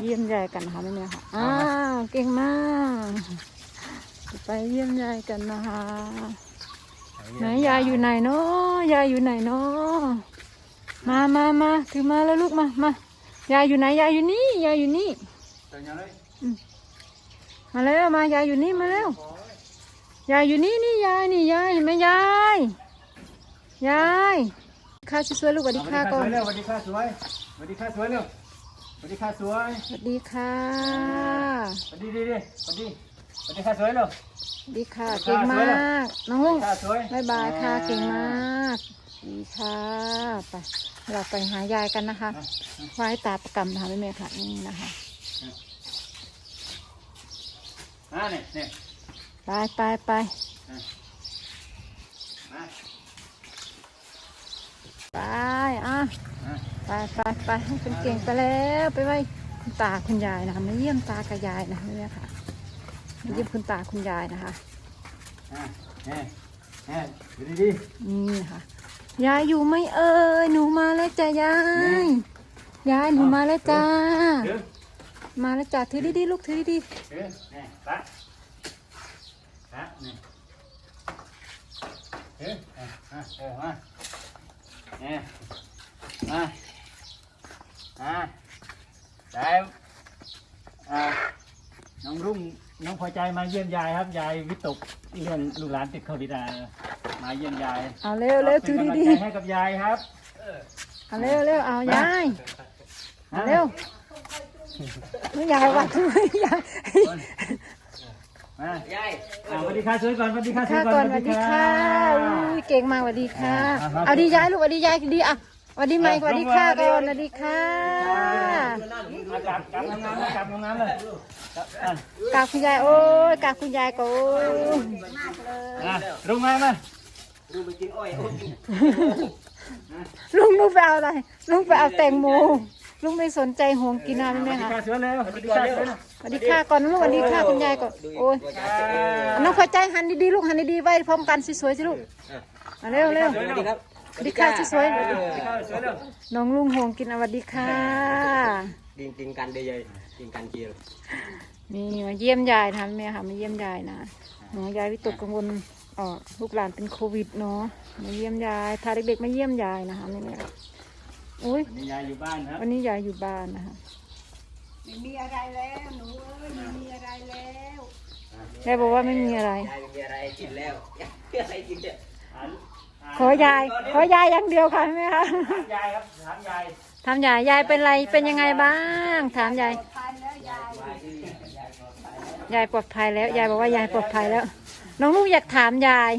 เยี่ยมยายกันนะคะแม่แม่ค่ะอ้าวเก่งมาก ไปเยี่ยมยายกันนะคะไหนยายอยู่ไหนเนาะยายอยู่ไหนเนาะมามามาถือมาแล้วลูกมามายายอยู่ไหนยายอยู่นี่ยายอยู่นี่ Tao nhớ đấy. มาแล้วมายายอยู่นี่มาแล้วยายอยู่นี่นี่ยายนี่ยายเห็นไหมยายยายข้าสวยๆลูกสวัสดี À, ค่ะก่อน Swaddy Kha suối. Swaddy Kha suối luôn. Swaddy Kha suối. สวั สดีค่ะ Swaddy đi đi. Swaddy. Swaddy Kha suối luôn. สวัสดีค่ะเก่งมากน้องลุง Kha suối. บายบายค่ะ À. เก่งมากดีค่ะไปเราไปหายายกันนะคะไหว้ตาประกำนะคะแม่แม่ค่ะนี่นะคะ À này, này. ไปไปไป À. ไปอะ À. ไปไปไปให้เป็นเก่งไปแล้วไปไว้คุณตาคุณยายนะคะมาเยี่ยมตากับยายนะคะแม่แม่ค่ะมาเยี่ยมคุณตาคุณยายนะคะ À. Nè. Nè, đi đi đi. นี่ค่ะยายอยู่ไหม่เอ่ยหนูมาแล้วจ้ะยายยายหนูมาแล้วจ้า Đứng. มาแล้วจ้ะถือดีๆลูกถือดี Đứng. Nè, bác. Đó, nè. Đứng. À, à, ờ, à. Nè. À. À. Đấy. À. น้องรุ่งน้องพอใจมาเยี่ยมยายครับยายวิตกเรื่องลูกหลานติดโควิดอะมาเยี่ยมยายๆเอาเร็วเร็วถือเป็นกำลังดีใจให้กับยายครับๆเอาเร็วเร็วเอายายเอาเร็วไม่ยายวัดไม่ยายมายายสวัสดีค่ะสวยก่อนสวัสดีค่ะสวค่ะยก่ก่ออนนสวัสดีค่ะอุ้ยเก่งมากสวัสดีค่ะอ่าครับเอาดียายลูกสวัสดียายดีอะ สวัสดีไหมสวัสดีค่ะก่อนสวัสดีค่ะมากลับกลับงามๆเลยกลับงามๆเลยครับอะกราบคุณยายโอ้ยกราบคุณยายก็โอ้ยอะรุ่งมามาลุงลุงไปเอาอะไรลุงไปเอาแตงโมลุงไม่สนใจห่วงกินอะไรไหมสวัสดีคะค่ะสวยเลยสวัสดีค่ะสวยเลยสวัสดีค่ะก่อนลูกสวัสดีค่ะคุณยายก่อนโอ้ยอ่าน้องพอใจหันดีๆลูกหันดีๆไว้พร้อมกันสวยๆสิลูกมาเร็วเร็ว สวยสวัสเลดียครับสวัสดีค่ะสวยสวัสดีค่ะสวยเลยๆน้องลุงห่วงกินอะสวัสดีค่ะกินกินกันได้เลยกินกันเกียวนี่มาเยี่ยมยายนะคะแม่ค่ะมาเยี่ยมยายนะหนูยายวิตกกังวลอ๋อลูกหลานเป็นโควิดเนาะมาเยี่ยมยายพาเด็กๆมาเยี่ยมยายนะคะแม่แม่อุ้ยวันนี้ยายอยู่บ้านครับวันนี้ยายอยู่บ้านนะคะไม่มีอะไรแล้วหนูเอ้ยไม่มีอะไรแล้วยายบอกว่าไม่มีอะไรยายมีอะไรกินแล้วยายอะไรกินเนี่ยอ่านอ่าน ขอยาย ขอยายอย่างเดียวค่ะแม่คะถามยายครับถามยายถามยายยายเป็นไรเป็นยังไงบ้าง ถามยายทานแล้วยายยายปลอดภัยแล้วยายบอกว่ายายปลอดภัยแล้ว น้องลูกอยากถามยาย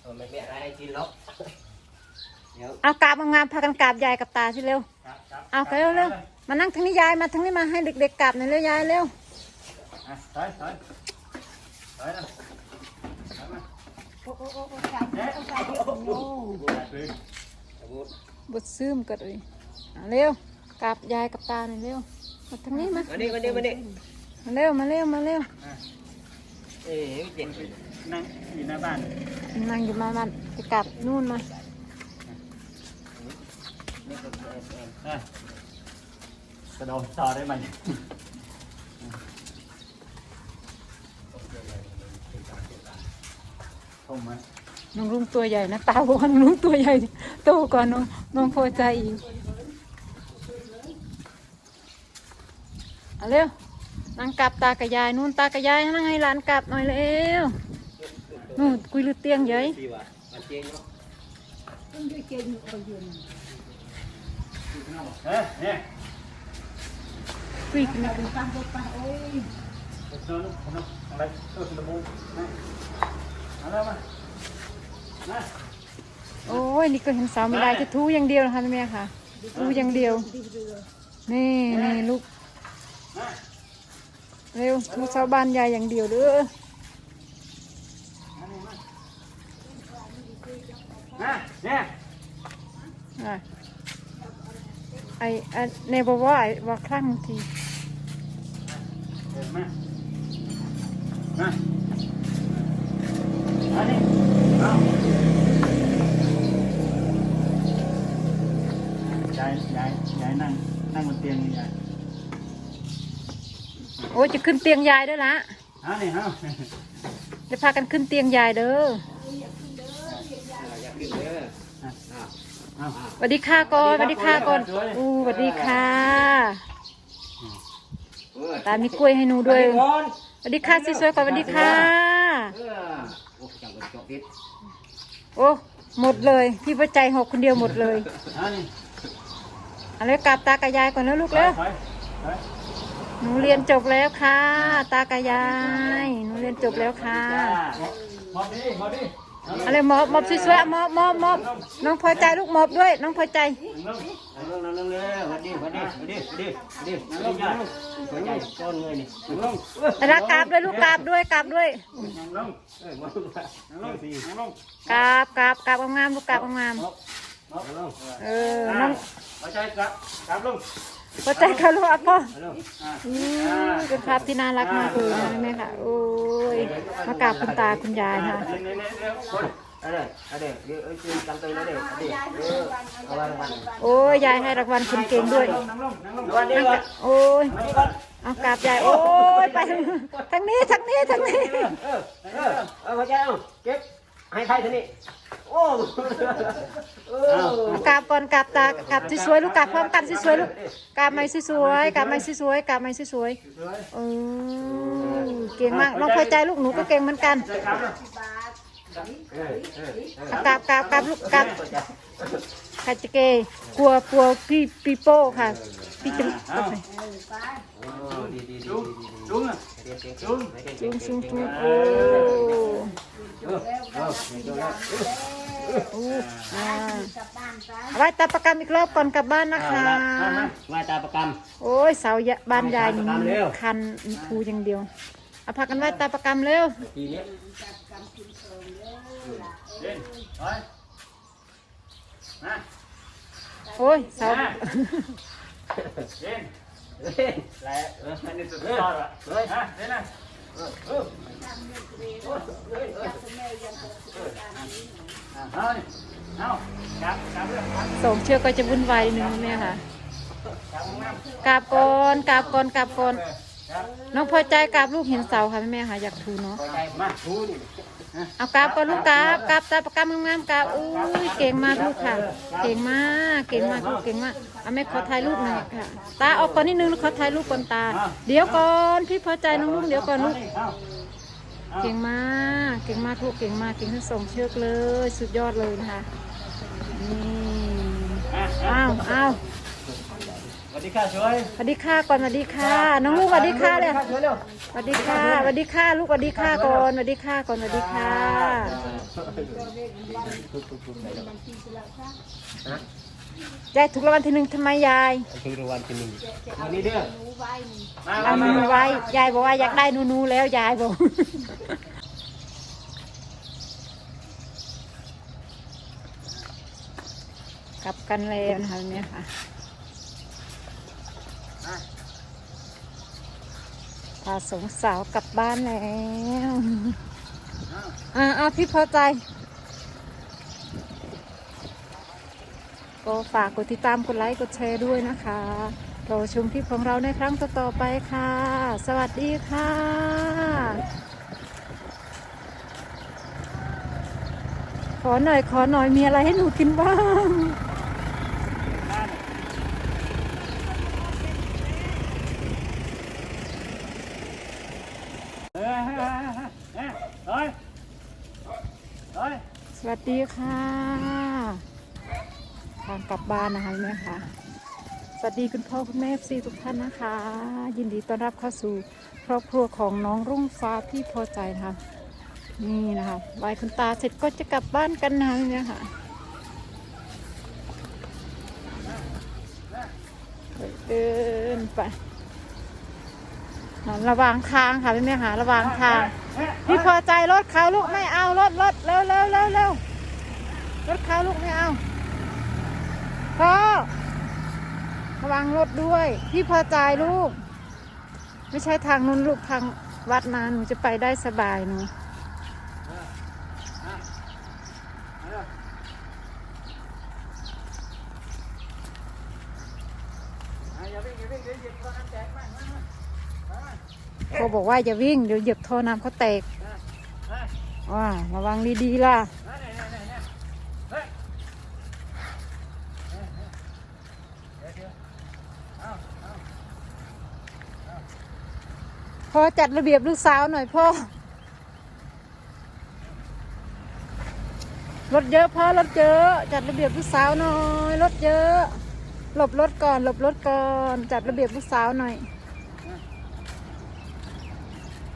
เออไม่มีอะไรให้กินหรอกเดี๋ยวเอากราบงามๆพากันกราบยายกับตาสิเร็วครับครับเอาเร็วเร็วมานั่งทางนี้ยายมาทางนี้มาให้เด็กๆกราบหน่อยเร็วยายเร็ว อะถอยถอยถอยนะถอยมาโอ้โอ้โอ้โอ้ใจเย็นใจเย็นโอ้ดูแลตัวเองสมมติบดซึมกันเลยเอาเร็วกราบยายกับตาหน่อยเร็วมาทางนี้มามานี่มานี่มานี่มาเร็วมาเร็วมาเร็วเอ้ยเจ็บนั่งอยู่หน้าบ้านนั่งอยู่มามันไปกราบนู่นมาอะกระโดดต่อได้ไหม ผมอะน้องลุงตัวใหญ่นะตาบอกว่าน้องลุงตัวใหญ่โตกว่าน้องน้องพอใจอีกเอาเร็วนั่งกลับตากับยายนู่นตากับยายนั่งให้หลานกลับหน่อยเร็วนู่นคุยลือเตียงเย้ยดีว่ะมันเจ๊งเนาะต้องด้วยเจนเอาอยู่นะเฮ้ยเนี่ยคุยกัน โอ้ยนอนนอนอะไรตัวสมุนนะเอาแล้วมามาโอ้ยนี่ก็เห็นสาวไม่ได้จะทูอย่างเดียวนะคะแม่ค่ะทูอย่างเดียว นี่นี่ลูกมาเร็วทูชาวบ้านยายอย่างเดียวเด้อมาเนี่ยอะไอไอเนบอกว่าไอ้ว่าคลั่งทีเดินมามาอันนี้เอา นั่งนั่งบนเตียงนี่ยาย โอ้ยจะขึ้นเตียงยายด้วยละเอานี่เอาจะพากันขึ้นเตียงยายเด้ออยากกินเด้อเอาสวัสดีค่ะก่อนสวัสดีค่ะก่อนอู้สวัสดีค่ะเออตามีกล้วยให้หนูด้วยก่อนสวัสดีค่ะสีสวยก่อนสวัสดีค่ะเออโอ้จังเป็นจอกพิษโอ้หมดเลยพี่ประใจหกคนเดียวหมดเลยเอานี่เอะไรกราบตากับยายก่อนแล้วลูกถอยเร็วถอยถอย หนูเรียนจบแล้วค่ะ ตากับยายหนูเรียนจบแล้วค่ะมอบดิมอบดิอะไรมอบมอบสวยๆมอบมอบมอบน้องพอใจลูกมอบด้วย น้องพอใจนั่งลงนั่งลงนั่งลงเลยวันนี้วันนี้วันนี้วันนี้วันนี้นั่งลงนั่งลงหัวใหญ่ต้นเลยนี่นั่งรักกราบด้วยลูกกราบด้วยกราบด้วยนังลงนังลงนังลงกราบกราบกราบงามๆลูกกราบงามหมอบหมอบนั่งลงเออน้องเอใจกลับกลับลง พอใจเขาลูกอะพ่อนั่งลงอ่าอืมเป็นภาพที่น่ารักมากเลยนะแม่ค่ะ โอ้ยมากราบคุณตาคุณยายค่ะเร็วเร็วเร็วคนเอาเด้อเอาเด้อเดี๋ยวเอ้ยจืนจำตัวนะเด้อเอาเด้อเออเอาวันวันโอ้ยยายให้รางวัลคนเก่งด้วยนั่งลงนั่งลงวันนี้วันโอ้ย เอากราบยาย โอ้ย ไปทางนี้ทางนี้ทางนี้เออเออเอาหัวใจเอาเก็บให้ใครทีนี้ โอ้เออกราบก่อนกราบตากราบสวยๆลูกกราบพร้อมกันสวยๆลูกกราบไม้สวยๆกราบไม้สวยๆกราบไม้สวยสวยๆเออเก่งมากน้องพอใจลูกหนูก็เก่งเหมือนกันจะกลับลงเออเออเออเอากราบกราบกราบลูกกราบใครจะเกยกลัวกลัวพี่ปีโป้ค่ะพี่จะเอาโอ้ดีดีดีจุ้งดีดีจุ้งอะเก่งเก่งจุ้งจุงจุงจุงโอ้เออเออเก่งแล้วโอ้อ่ากลับบ้านซะเอาไว้ตาประกรรมอีกรอบก่อนกลับบ้านนะคะไหว้ตาประกรรมโอ้ยเสาใหญ่บ้านยายนี่ตามเร็วคันมีภูอย่างเดียวเอาพากันไหว้ตาประกรรมเร็วทีนี้เด่นถอย มาโอ้ยเสาเด่นเฮ้ยแล้วอันนี้สุดยอดละเฮ้ยฮะเด่นนะเออเออเฮ้ยเออเอาเอากลับกลับเลยกลับสองเชือกก็จะวุ่นวายนิดนึงแม่ค่ะกลับน้กราบก่อนกราบก่อนกราบก่อนน้องพอใจกราบลูกเห็นเสาค่ะแม่ค่ะอยากทูเนาะใจมาทูนี่ เอากราบก่อลูกกราบกราบตาประกรรมงามๆกราบอุ้ยเก่งมากลูกค่ะ เก่งมากเก่งมากลูกเก่งมากเอาแม่ขอถ่ายรูปหน่อยค่ะ ตาออกก่อนนิดนึงลูกขอถ่ายรูปก่อนตา เดี๋ยวก่อนพี่พอใจน้องลูกเดี๋ยวก่อนลูกเก่งมากเก่งมากลูกเก่งมากเก่งทั้งสองเชือกเลย สุดยอดเลยนะคะนี่อ้าวอ้าว วัสดีค่ะช่วยสวัสดีค่ะก่อนสวัสดีค่ะ น้องลูกสวัสดีค่ะเลยช่วยเร็วสวัสดีค่ะสวัสดีค่ะลูกสวัสดีค่ะก่อนสวัสดีค่ะก่อนสวัสดีค่ะยายถูกรางวัลที่หนึ่งทำไมยายคือรางวัลที่หนึ่งวันนี้เด้อมาเอาหนูไว้ ยายบอกว่าอยากได้หนูนูๆแล้วยายบอกกลับกันแล้วนะคะเนี่ยค่ะ พาสองสาวกลับบ้านแล้วอ่าเอาพี่พอใจ ก็ฝากกดติดตามกดไลค์กดแชร์ด้วยนะคะรอชมคลิปของเราในครั้งต่อๆไปค่ะ สวัสดีค่ะขอหน่อย ขอหน่อยมีอะไรให้หนูกินบ้าง เฮ้ยเฮ้ยเฮ้ยเฮ้ย สวัส ดีค่ะ ทางกลับบ้านนะคะแม่ค่ะ สวัสดีคุณพ่อคุณแม่ซีทุกท่านนะคะ ยินดีต้อนรับเข้าสู่ครอบครัวของน้องรุ่งฟ้าพี่พอใจนะคะ นี่นะคะไหว้คุณตาเสร็จก็จะกลับบ้านกันนะเนี่ยค่ะเดินไปนั่นระว่างทางค่ะพี่แม่ค่ะระว่างทาง พี่พอใจรถเขาลูกไม่เอารถรถเร็วเร็วเร็วเร็ว รถเขาลูกไม่เอาพ่อระวังรถด้วย พี่พอใจลูก ไม่ใช่ทางนู้นลูกทางวัดนาหนูจะไปได้สบายหนูเขาบอกว่าจะวิ่งเดี๋ยวเหยียบท่อน้ำเขาแตกว้าระวังดีๆล่ะ พ่อจัดระเบียบลูกสาวหน่อยพ่อ รถเยอะพ่อรถเยอะจัดระเบียบลูกสาวหน่อยรถเยอะ หลบรถก่อน หลบรถก่อน จัดระเบียบลูกสาวหน่อย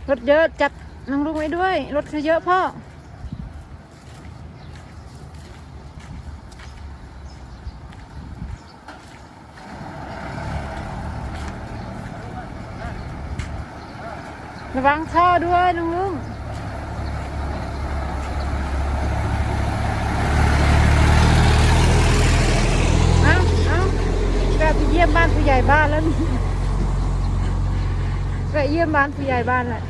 รถเยอะจัดน้องลุงไว้ด้วย รถเขาเยอะพ่อ ระวังท่อด้วยลุงลุงเอาเอาแกไปเยี่ยมบ้านผู้ใหญ่บ้านแล้วนี่ไปเยี่ยมบ้านผู้ใหญ่บ้านแหละ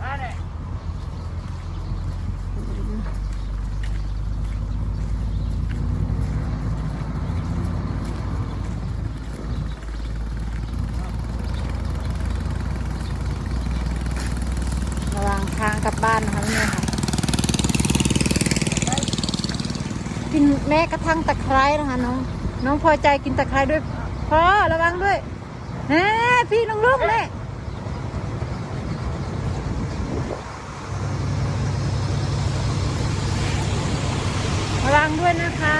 มาเนี่ย ระวังทางกลับบ้านนะคะ เนี่ยค่ะกินแม้กระทั่งตะไคร้นะคะน้อง น้องพอใจกินตะไคร้ด้วยพอระวังด้วยแหมพี่น้องลูกเนี่ยระวังด้วยนะคะ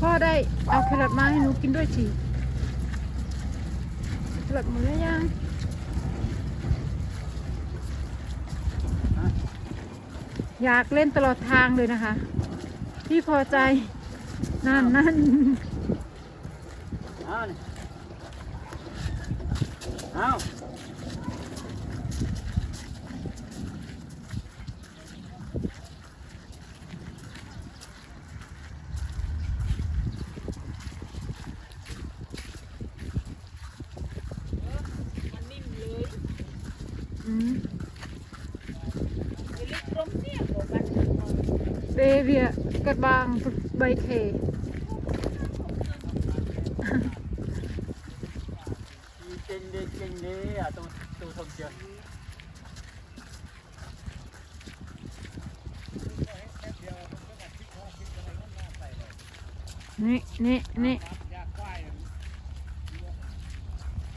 พ่อ ได้เอาแครอทมาให้หนูกินด้วยสิแครอทหมดแล้วยังอยากเล่นตลอดทางเลยนะคะ พี่พอใจ นั่นนั่นเอาเนี่ยเอา อืม เบเบียกระบางใบเทเก่งดีเก่งดีอะตูตูทงเจียวนี่นี่นี่